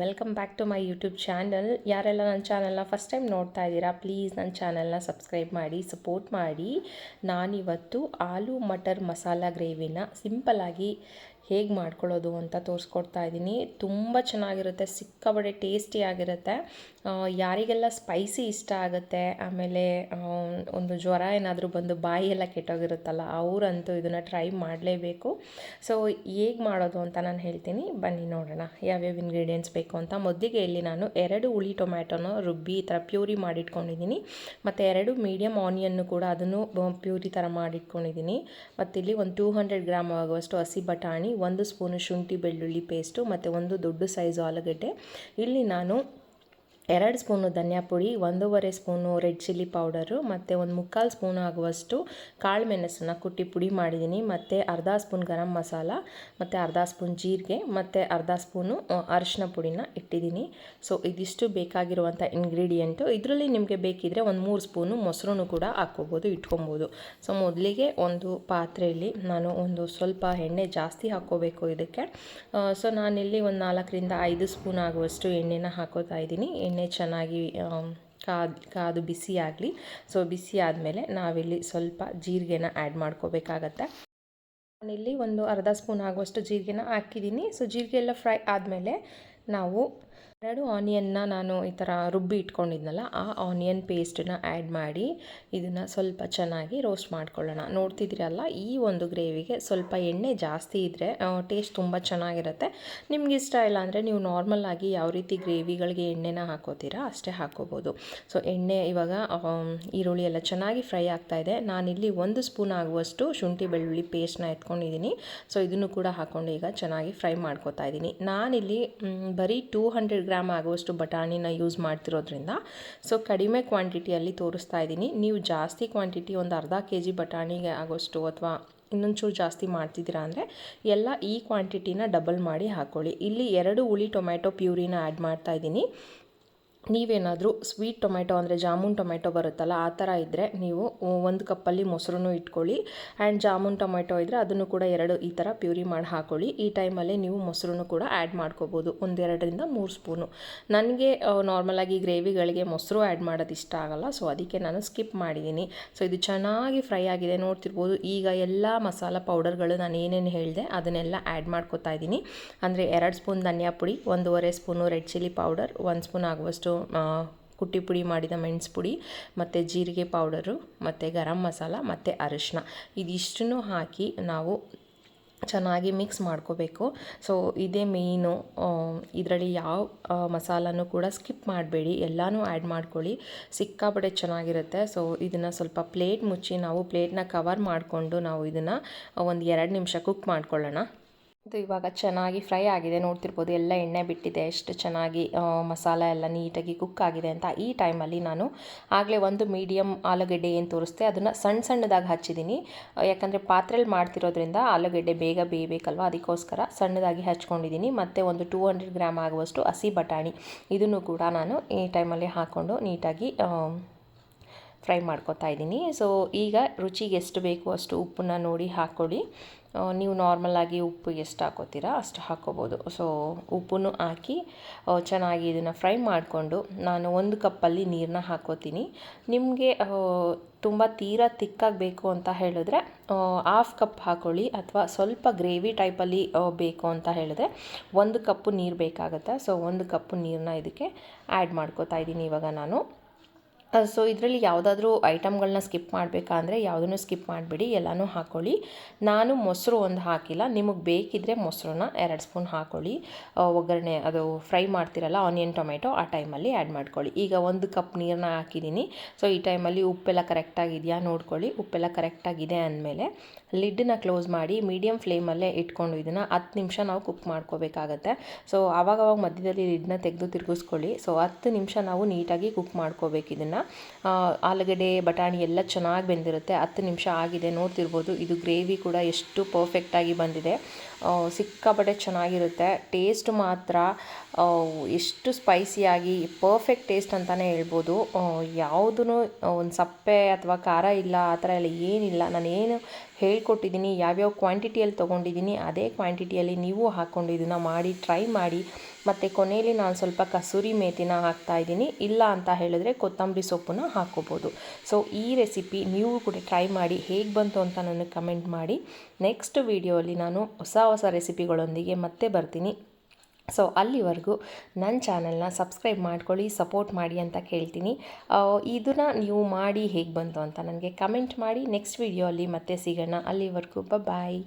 Welcome back to my YouTube channel ಯಾರೆಲ್ಲ ನನ್ನ ಚಾನಲ್ನ ಫಸ್ಟ್ ಟೈಮ್ ನೋಡ್ತಾ ಇದ್ದೀರಾ ಪ್ಲೀಸ್ ನನ್ನ ಚಾನಲ್ನ ಸಬ್ಸ್ಕ್ರೈಬ್ ಮಾಡಿ ಸಪೋರ್ಟ್ ಮಾಡಿ. ನಾನಿವತ್ತು ಆಲೂ ಮಟರ್ ಮಸಾಲ ಗ್ರೇವಿನ ಸಿಂಪಲ್ಲಾಗಿ ಹೇಗೆ ಮಾಡ್ಕೊಳ್ಳೋದು ಅಂತ ತೋರಿಸ್ಕೊಡ್ತಾ ಇದ್ದೀನಿ. ತುಂಬ ಚೆನ್ನಾಗಿರುತ್ತೆ ಸಿಕ್ಕಾಬಡೆ ಟೇಸ್ಟಿಯಾಗಿರುತ್ತೆ ಯಾರಿಗೆಲ್ಲ ಸ್ಪೈಸಿ ಇಷ್ಟ ಆಗುತ್ತೆ, ಆಮೇಲೆ ಒಂದು ಜ್ವರ ಏನಾದರೂ ಬಂದು ಬಾಯಿಯೆಲ್ಲ ಕೆಟ್ಟೋಗಿರುತ್ತಲ್ಲ, ಅವರಂತೂ ಇದನ್ನು ಟ್ರೈ ಮಾಡಲೇಬೇಕು. ಸೊ ಹೇಗೆ ಮಾಡೋದು ಅಂತ ನಾನು ಹೇಳ್ತೀನಿ. ಬನ್ನಿ ನೋಡೋಣ, ಯಾವ್ಯಾವ ಇಂಗ್ರೀಡಿಯೆಂಟ್ಸ್ ಬೇಕು ಅಂತ. ಮೊದಲಿಗೆ ಇಲ್ಲಿ ನಾನು ಎರಡು ಹುಳಿ ಟೊಮ್ಯಾಟೊನ ರುಬ್ಬಿ ಈ ಥರ ಪ್ಯೂರಿ ಮಾಡಿಟ್ಕೊಂಡಿದ್ದೀನಿ. ಮತ್ತು ಎರಡು ಮೀಡಿಯಮ್ ಆನಿಯನ್ನು ಕೂಡ ಅದನ್ನು ಪ್ಯೂರಿ ಥರ ಮಾಡಿಟ್ಕೊಂಡಿದ್ದೀನಿ. ಮತ್ತು ಇಲ್ಲಿ ಒಂದು ಟೂ ಹಂಡ್ರೆಡ್ ಗ್ರಾಮ್ ಆಗುವಷ್ಟು ಹಸಿ ಬಟಾಣಿ ಒಂದು ಸ್ಪೂನು ಶುಂಠಿ ಬೆಳ್ಳುಳ್ಳಿ ಪೇಸ್ಟು ಮತ್ತು ಒಂದು ದೊಡ್ಡ ಸೈಜ್ ಆಲೂಗಡ್ಡೆ. ಇಲ್ಲಿ ನಾನು ಎರಡು ಸ್ಪೂನು ಧನಿಯಾ ಪುಡಿ, ಒಂದೂವರೆ ಸ್ಪೂನು ರೆಡ್ ಚಿಲ್ಲಿ ಪೌಡರು ಮತ್ತು ಒಂದು ಮುಕ್ಕಾಲು ಸ್ಪೂನು ಆಗುವಷ್ಟು ಕಾಳು ಮೆಣಸನ್ನು ಕುಟ್ಟಿ ಪುಡಿ ಮಾಡಿದ್ದೀನಿ ಮತ್ತು ಅರ್ಧ ಸ್ಪೂನ್ ಗರಂ ಮಸಾಲ, ಮತ್ತು ಅರ್ಧ ಸ್ಪೂನ್ ಜೀರಿಗೆ, ಮತ್ತು ಅರ್ಧ ಸ್ಪೂನು ಅರಿಶಿನ ಪುಡಿನ ಇಟ್ಟಿದ್ದೀನಿ ಸೊ, ಇದಿಷ್ಟು ಬೇಕಾಗಿರುವಂಥ ಇಂಗ್ರೀಡಿಯೆಂಟು. ಇದರಲ್ಲಿ ನಿಮಗೆ ಬೇಕಿದ್ರೆ ಒಂದು ಮೂರು ಸ್ಪೂನು ಮೊಸರು ಕೂಡ ಹಾಕ್ಕೋಬೋದು, ಇಟ್ಕೊಬೋದು. ಸೊ, ಮೊದಲಿಗೆ ಒಂದು ಪಾತ್ರೆಯಲ್ಲಿ ನಾನು ಒಂದು ಸ್ವಲ್ಪ ಎಣ್ಣೆ ಜಾಸ್ತಿ ಹಾಕ್ಕೋಬೇಕು ಇದಕ್ಕೆ. ಸೊ, ನಾನಿಲ್ಲಿ ಒಂದು ನಾಲ್ಕರಿಂದ ಐದು ಸ್ಪೂನ್ ಆಗುವಷ್ಟು ಎಣ್ಣೆನ ಹಾಕೋತಾ ಇದ್ದೀನಿ ಎಣ್ಣೆ ಚೆನ್ನಾಗಿ ಕಾದು ಕಾದು ಬಿಸಿ ಆಗಲಿ. ಸೊ, ಬಿಸಿ ಆದಮೇಲೆ ನಾವಿಲ್ಲಿ ಸ್ವಲ್ಪ ಜೀರಿಗೆನ ಆ್ಯಡ್ ಮಾಡ್ಕೋಬೇಕಾಗತ್ತೆ. ನಾನಿಲ್ಲಿ ಒಂದು ಅರ್ಧ ಸ್ಪೂನ್ ಆಗುವಷ್ಟು ಜೀರಿಗೆನ ಹಾಕಿದ್ದೀನಿ. ಸೊ ಜೀರಿಗೆ ಎಲ್ಲ ಫ್ರೈ ಆದಮೇಲೆ ನಾವು ಎರಡು ಆನಿಯನ್ನ ನಾನು ಈ ಥರ ರುಬ್ಬಿ ಇಟ್ಕೊಂಡಿದ್ನಲ್ಲ, ಆ ಆನಿಯನ್ ಪೇಸ್ಟನ್ನ ಆ್ಯಡ್ ಮಾಡಿ ಇದನ್ನು ಸ್ವಲ್ಪ ಚೆನ್ನಾಗಿ ರೋಸ್ಟ್ ಮಾಡ್ಕೊಳ್ಳೋಣ. ನೋಡ್ತಿದ್ದೀರಲ್ಲ, ಈ ಒಂದು ಗ್ರೇವಿಗೆ ಸ್ವಲ್ಪ ಎಣ್ಣೆ ಜಾಸ್ತಿ ಇದ್ದರೆ ಟೇಸ್ಟ್ ತುಂಬ ಚೆನ್ನಾಗಿರುತ್ತೆ. ನಿಮ್ಗೆ ಇಷ್ಟ ಇಲ್ಲ ಅಂದರೆ ನೀವು ನಾರ್ಮಲ್ ಆಗಿ ಯಾವ ರೀತಿ ಗ್ರೇವಿಗಳಿಗೆ ಎಣ್ಣೆನ ಹಾಕೋತೀರಾ ಅಷ್ಟೇ ಹಾಕೋಬೋದು. ಸೊ, ಎಣ್ಣೆ ಇವಾಗ ಈರುಳ್ಳಿ ಎಲ್ಲ ಚೆನ್ನಾಗಿ ಫ್ರೈ ಆಗ್ತಾ ಇದೆ. ನಾನಿಲ್ಲಿ ಒಂದು ಸ್ಪೂನ್ ಆಗುವಷ್ಟು ಶುಂಠಿ ಬೆಳ್ಳುಳ್ಳಿ ಪೇಸ್ಟ್ನ ಎತ್ಕೊಂಡಿದ್ದೀನಿ. ಸೊ, ಇದನ್ನು ಕೂಡ ಹಾಕ್ಕೊಂಡು ಈಗ ಚೆನ್ನಾಗಿ ಫ್ರೈ ಮಾಡ್ಕೊತಾ ಇದ್ದೀನಿ. ನಾನಿಲ್ಲಿ ಬರೀ ಟೂ ಹಂಡ್ರೆಡ್ ಗ್ರಾಮ್ ಆಗುವಷ್ಟು ಬಟಾಣಿನ ಯೂಸ್ ಮಾಡ್ತಿರೋದ್ರಿಂದ. ಸೊ ಕಡಿಮೆ ಕ್ವಾಂಟಿಟಿಯಲ್ಲಿ ತೋರಿಸ್ತಾ ಇದ್ದೀನಿ. ನೀವು ಜಾಸ್ತಿ ಕ್ವಾಂಟಿಟಿ ಒಂದು ಅರ್ಧ ಕೆ ಜಿ ಬಟಾಣಿಗೆ ಆಗೋಷ್ಟು ಅಥವಾ ಇನ್ನೊಂಚೂರು ಜಾಸ್ತಿ ಮಾಡ್ತಿದ್ದೀರಾ ಅಂದರೆ ಎಲ್ಲ ಈ ಕ್ವಾಂಟಿಟಿನ ಡಬಲ್ ಮಾಡಿ ಹಾಕ್ಕೊಳ್ಳಿ ಇಲ್ಲಿ ಎರಡು ಹುಳಿ ಟೊಮ್ಯಾಟೊ ಪ್ಯೂರಿನ ಆ್ಯಡ್ ಮಾಡ್ತಾ ಇದ್ದೀನಿ. ನೀವೇನಾದರೂ ಸ್ವೀಟ್ ಟೊಮೆಟೊ ಅಂದರೆ ಜಾಮೂನ್ ಟೊಮೆಟೊ ಬರುತ್ತಲ್ಲ, ಆ ಥರ ಇದ್ದರೆ ನೀವು ಒಂದು ಕಪ್ಪಲ್ಲಿ ಮೊಸರನ್ನು ಇಟ್ಕೊಳ್ಳಿ. ಆ್ಯಂಡ್ ಜಾಮೂನ್ ಟೊಮೆಟೊ ಇದ್ದರೆ ಅದನ್ನು ಕೂಡ ಎರಡು ಈ ಥರ ಪ್ಯೂರಿ ಮಾಡಿ ಹಾಕ್ಕೊಳ್ಳಿ ಈ ಟೈಮಲ್ಲಿ ನೀವು ಮೊಸರನ್ನು ಕೂಡ ಆ್ಯಡ್ ಮಾಡ್ಕೋಬೋದು. ಒಂದೆರಡರಿಂದ ಮೂರು ಸ್ಪೂನು ನನಗೆ ನಾರ್ಮಲಾಗಿ ಗ್ರೇವಿಗಳಿಗೆ ಮೊಸರು ಆ್ಯಡ್ ಮಾಡೋದು ಇಷ್ಟ ಆಗಲ್ಲ ಸೊ ಅದಕ್ಕೆ ನಾನು ಸ್ಕಿಪ್ ಮಾಡಿದ್ದೀನಿ ಸೊ ಇದು ಚೆನ್ನಾಗಿ ಫ್ರೈ ಆಗಿದೆ, ನೋಡ್ತಿರ್ಬೋದು. ಈಗ ಎಲ್ಲ ಮಸಾಲ ಪೌಡರ್ಗಳು ನಾನು ಏನೇನು ಹೇಳಿದೆ, ಅದನ್ನೆಲ್ಲ ಆ್ಯಡ್ ಮಾಡ್ಕೋತಾ ಇದ್ದೀನಿ ಅಂದರೆ ಎರಡು ಸ್ಪೂನ್ ಧನಿಯಾ ಪುಡಿ, ಒಂದೂವರೆ ಸ್ಪೂನು ರೆಡ್ ಚಿಲ್ಲಿ ಪೌಡರ್ ಒಂದು ಸ್ಪೂನ್ ಆಗುವಷ್ಟು ಕುಟ್ಟಿ ಪುಡಿ ಮಾಡಿದ ಮೆಣಸು ಪುಡಿ, ಮತ್ತು ಜೀರಿಗೆ ಪೌಡರು, ಮತ್ತು ಗರಂ ಮಸಾಲ, ಮತ್ತು ಅರಿಶಿನ ಇದಿಷ್ಟನ್ನು ಹಾಕಿ ನಾವು ಚೆನ್ನಾಗಿ ಮಿಕ್ಸ್ ಮಾಡ್ಕೋಬೇಕು. ಸೊ ಇದೇ ಮೇಯ್ನು ಇದರಲ್ಲಿ ಯಾವ ಮಸಾಲನೂ ಕೂಡ ಸ್ಕಿಪ್ ಮಾಡಬೇಡಿ. ಎಲ್ಲನೂ ಆ್ಯಡ್ ಮಾಡ್ಕೊಳ್ಳಿ. ಸಿಕ್ಕಾಪಟ್ಟೆ ಚೆನ್ನಾಗಿರುತ್ತೆ. ಸೊ ಇದನ್ನು ಸ್ವಲ್ಪ ಪ್ಲೇಟ್ ಮುಚ್ಚಿ ನಾವು ಪ್ಲೇಟ್ನ ಕವರ್ ಮಾಡಿಕೊಂಡು ನಾವು ಇದನ್ನು ಒಂದು ಎರಡು ನಿಮಿಷ ಕುಕ್ ಮಾಡ್ಕೊಳ್ಳೋಣ. ಇದು ಇವಾಗ ಚೆನ್ನಾಗಿ ಫ್ರೈ ಆಗಿದೆ, ನೋಡ್ತಿರ್ಬೋದು. ಎಲ್ಲ ಎಣ್ಣೆ ಬಿಟ್ಟಿದೆ, ಎಷ್ಟು ಚೆನ್ನಾಗಿ ಮಸಾಲ ಎಲ್ಲ ನೀಟಾಗಿ ಕುಕ್ ಆಗಿದೆ ಅಂತ ಈ ಟೈಮಲ್ಲಿ ನಾನು ಆಗಲೇ ಒಂದು ಮೀಡಿಯಮ್ ಆಲೂಗೆಡ್ಡೆ ಏನು ತೋರಿಸ್ತೆ ಅದನ್ನು ಸಣ್ಣ ಸಣ್ಣದಾಗಿ ಹಚ್ಚಿದ್ದೀನಿ. ಯಾಕಂದರೆ ಪಾತ್ರೆಯಲ್ಲಿ ಮಾಡ್ತಿರೋದ್ರಿಂದ ಆಲೂಗೆಡ್ಡೆ ಬೇಗ ಬೇಯಬೇಕಲ್ವ ಅದಕ್ಕೋಸ್ಕರ ಸಣ್ಣದಾಗಿ ಹಚ್ಕೊಂಡಿದ್ದೀನಿ. ಮತ್ತು ಒಂದು ಟೂ ಹಂಡ್ರೆಡ್ ಗ್ರಾಮ್ ಆಗುವಷ್ಟು ಹಸಿ ಬಟಾಣಿ ಇದನ್ನು ಕೂಡ ನಾನು ಈ ಟೈಮಲ್ಲಿ ಹಾಕ್ಕೊಂಡು ನೀಟಾಗಿ ಫ್ರೈ ಮಾಡ್ಕೊತಾ ಇದ್ದೀನಿ. ಸೊ ಈಗ ರುಚಿಗೆ ಎಷ್ಟು ಬೇಕು ಅಷ್ಟು ಉಪ್ಪನ್ನ ನೋಡಿ ಹಾಕ್ಕೊಳ್ಳಿ ನೀವು ನಾರ್ಮಲಾಗಿ ಉಪ್ಪು ಎಷ್ಟು ಹಾಕೋತೀರಾ ಅಷ್ಟು ಹಾಕ್ಕೋಬೋದು ಸೊ ಉಪ್ಪನ್ನು ಹಾಕಿ ಚೆನ್ನಾಗಿ ಇದನ್ನು ಫ್ರೈ ಮಾಡಿಕೊಂಡು ನಾನು ಒಂದು ಕಪ್ಪಲ್ಲಿ ನೀರನ್ನ ಹಾಕೋತೀನಿ. ನಿಮಗೆ ತುಂಬ ತೀರಾ ತಿಕ್ಕಾಗಬೇಕು ಅಂತ ಹೇಳಿದ್ರೆ ಹಾಫ್ ಕಪ್ ಹಾಕೊಳ್ಳಿ ಅಥವಾ ಸ್ವಲ್ಪ ಗ್ರೇವಿ ಟೈಪಲ್ಲಿ ಬೇಕು ಅಂತ ಹೇಳಿದ್ರೆ ಒಂದು ಕಪ್ಪು ನೀರು ಬೇಕಾಗುತ್ತೆ? ಸೊ ಒಂದು ಕಪ್ಪು ನೀರನ್ನ ಇದಕ್ಕೆ ಆ್ಯಡ್ ಮಾಡ್ಕೋತಾ ಇದ್ದೀನಿ ಇವಾಗ ನಾನು. ಸೊ ಇದರಲ್ಲಿ ಯಾವುದಾದ್ರೂ ಐಟಮ್ಗಳನ್ನ ಸ್ಕಿಪ್ ಮಾಡಬೇಕಾ ಅಂದರೆ ಯಾವುದನ್ನು ಸ್ಕಿಪ್ ಮಾಡಬೇಡಿ ಎಲ್ಲನೂ ಹಾಕ್ಕೊಳ್ಳಿ ನಾನು ಮೊಸರು ಒಂದು ಹಾಕಿಲ್ಲ ನಿಮಗೆ ಬೇಕಿದ್ದರೆ ಮೊಸರನ್ನ ಎರಡು ಸ್ಪೂನ್ ಹಾಕ್ಕೊಳ್ಳಿ ಆ, ಒಗ್ಗರಣೆ ಅದು ಫ್ರೈ ಮಾಡ್ತಿರಲ್ಲ ಆನಿಯನ್ ಟೊಮೆಟೊ ಆ ಟೈಮಲ್ಲಿ ಆ್ಯಡ್ ಮಾಡ್ಕೊಳ್ಳಿ. ಈಗ ಒಂದು ಕಪ್ ನೀರನ್ನ ಹಾಕಿದ್ದೀನಿ ಸೊ ಈ ಟೈಮಲ್ಲಿ ಉಪ್ಪೆಲ್ಲ ಕರೆಕ್ಟಾಗಿದೆಯಾ ನೋಡ್ಕೊಳ್ಳಿ. ಉಪ್ಪೆಲ್ಲ ಕರೆಕ್ಟಾಗಿದೆ ಅಂದಮೇಲೆ ಲಿಡ್ಡನ್ನ ಕ್ಲೋಸ್ ಮಾಡಿ ಮೀಡಿಯಮ್ ಫ್ಲೇಮಲ್ಲೇ ಇಟ್ಕೊಂಡು ಇದನ್ನು ಹತ್ತು ನಿಮಿಷ ನಾವು ಕುಕ್ ಮಾಡ್ಕೋಬೇಕಾಗತ್ತೆ. ಸೊ ಆವಾಗವಾಗ ಮಧ್ಯದಲ್ಲಿ ಲಿಡ್ನ ತೆಗೆದು ತಿರುಗಿಸ್ಕೊಳ್ಳಿ. ಸೊ ಹತ್ತು ನಿಮಿಷ ನಾವು ನೀಟಾಗಿ ಕುಕ್ ಮಾಡ್ಕೋಬೇಕು ಇದನ್ನು. ಆಲೂಗಡ್ಡೆ, ಬಟಾಣಿ ಎಲ್ಲ ಚೆನ್ನಾಗಿ ಬೆಂದಿರುತ್ತೆ. ಹತ್ತು ನಿಮಿಷ ಆಗಿದೆ, ನೋಡ್ತಿರ್ಬೋದು. ಇದು ಗ್ರೇವಿ ಕೂಡ ಎಷ್ಟು ಪರ್ಫೆಕ್ಟಾಗಿ ಬಂದಿದೆ. ಸಿಕ್ಕಾಪಟ್ಟೆ ಚೆನ್ನಾಗಿರುತ್ತೆ. ಟೇಸ್ಟ್ ಮಾತ್ರ ಎಷ್ಟು ಸ್ಪೈಸಿಯಾಗಿ ಪರ್ಫೆಕ್ಟ್ ಟೇಸ್ಟ್ ಅಂತಲೇ ಹೇಳ್ಬೋದು. ಯಾವುದೂ ಒಂದು ಸಪ್ಪೆ ಅಥವಾ ಖಾರ ಇಲ್ಲ, ಆ ಥರ ಎಲ್ಲ ಏನಿಲ್ಲ. ನಾನು ಏನು ಹೇಳ್ಕೊಟ್ಟಿದ್ದೀನಿ, ಯಾವ್ಯಾವ ಕ್ವಾಂಟಿಟಿಯಲ್ಲಿ ತೊಗೊಂಡಿದ್ದೀನಿ, ಅದೇ ಕ್ವಾಂಟಿಟಿಯಲ್ಲಿ ನೀವು ಹಾಕ್ಕೊಂಡು ಇದನ್ನು ಮಾಡಿ ಟ್ರೈ ಮಾಡಿ. ಮತ್ತು ಕೊನೆಯಲ್ಲಿ ನಾನು ಸ್ವಲ್ಪ ಕಸೂರಿ ಮೇಥಿನ ಹಾಕ್ತಾ ಇದ್ದೀನಿ. ಇಲ್ಲ ಅಂತ ಹೇಳಿದ್ರೆ ಕೊತ್ತಂಬರಿ ಸೊಪ್ಪನ್ನು ಹಾಕ್ಕೋಬೋದು. ಸೊ ಈ ರೆಸಿಪಿ ನೀವು ಕೂಡ ಟ್ರೈ ಮಾಡಿ, ಹೇಗೆ ಬಂತು ಅಂತ ನನಗೆ ಕಮೆಂಟ್ ಮಾಡಿ. ನೆಕ್ಸ್ಟ್ ವೀಡಿಯೋಲಿ ನಾನು ಹೊಸ ಹೊಸ ರೆಸಿಪಿಗಳೊಂದಿಗೆ ಮತ್ತೆ ಬರ್ತೀನಿ. ಸೊ ಅಲ್ಲಿವರೆಗೂ ನನ್ನ ಚಾನಲ್ನ ಸಬ್ಸ್ಕ್ರೈಬ್ ಮಾಡ್ಕೊಳ್ಳಿ, ಸಪೋರ್ಟ್ ಮಾಡಿ ಅಂತ ಕೇಳ್ತೀನಿ. ಇದನ್ನು ನೀವು ಮಾಡಿ ಹೇಗೆ ಬಂತು ಅಂತ ನನಗೆ ಕಮೆಂಟ್ ಮಾಡಿ. ನೆಕ್ಸ್ಟ್ ವೀಡಿಯೋ ಅಲ್ಲಿ ಮತ್ತೆ ಸಿಗೋಣ. ಅಲ್ಲಿವರೆಗೂ ಬಾಯ್